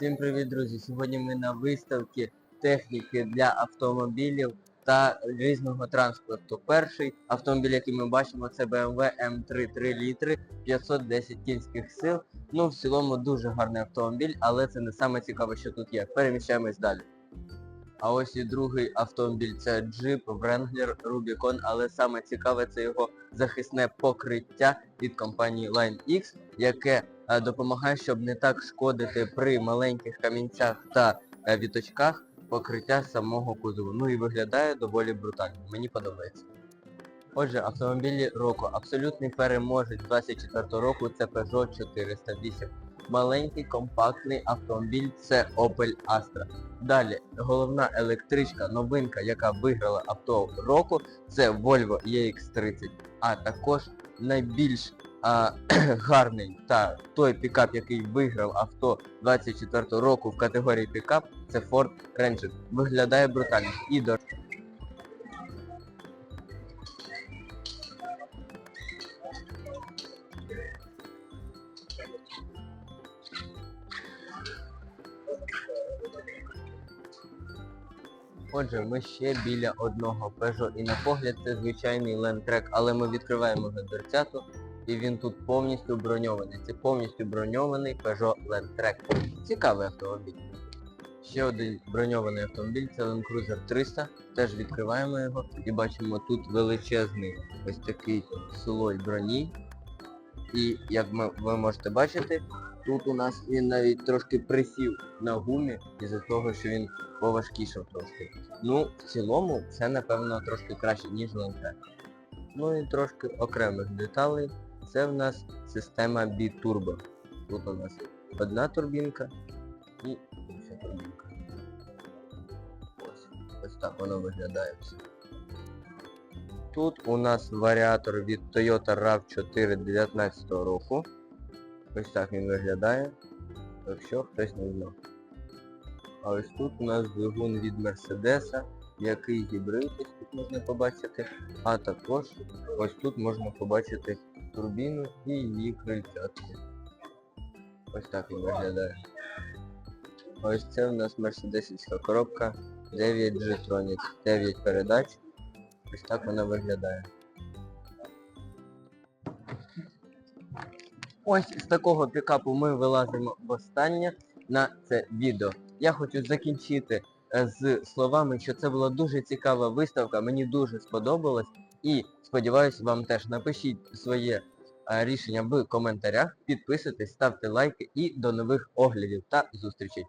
Всім привіт, друзі! Сьогодні ми на виставці техніки для автомобілів та різного транспорту. Перший автомобіль, який ми бачимо, це BMW M3 3 літри, 510 кінських сил. Ну, в цілому дуже гарний автомобіль, але це не саме цікаве, що тут є. Переміщаємось далі. А ось і другий автомобіль це Jeep Wrangler Rubicon, але саме цікаве це його захисне покриття від компанії Line X, яке допомагає, щоб не так шкодити при маленьких камінцях та е, віточках покриття самого кузову. Ну і виглядає доволі брутально. Мені подобається. Отже, автомобілі року. Абсолютний переможець 24 року це Peugeot 408. Маленький компактний автомобіль це Opel Astra. Далі, головна електричка, новинка, яка виграла авто року, це Volvo EX30. А також найбільш а, гарний та той пікап, який виграв авто 24 року в категорії пікап, це Ford Ranger. Виглядає брутально. І до Отже, ми ще біля одного Peugeot і на погляд це звичайний Landtrek, але ми відкриваємо його і він тут повністю броньований. Це повністю броньований Peugeot Landtrek. Цікавий автомобіль. Ще один броньований автомобіль, це Land Cruiser 300. Теж відкриваємо його і бачимо тут величезний ось такий слой броні. І як ми, ви можете бачити, тут у нас він навіть трошки присів на гумі із-за того, що він поважкішав трошки. Ну, в цілому, це напевно трошки краще, ніж Landtrek. Ну і трошки окремих деталей. Це в нас система B-Turbo. Тут у нас одна турбінка і інша турбінка. Ось, ось так воно виглядає все. Тут у нас варіатор від Toyota RAV4 19 року. Ось так він виглядає, якщо хтось не знав. А ось тут у нас двигун від Мерседеса, який гібрид, ось тут можна побачити. А також ось тут можна побачити турбіну і її крильцятку. Ось так він виглядає. Ось це у нас мерседесівська коробка 9 G-Tronic, 9 передач. Ось так вона виглядає. Ось з такого пікапу ми вилазимо востаннє на це відео. Я хочу закінчити е, з словами, що це була дуже цікава виставка, мені дуже сподобалось. І сподіваюся, вам теж напишіть своє е, рішення в коментарях, підписуйтесь, ставте лайки і до нових оглядів та зустрічей.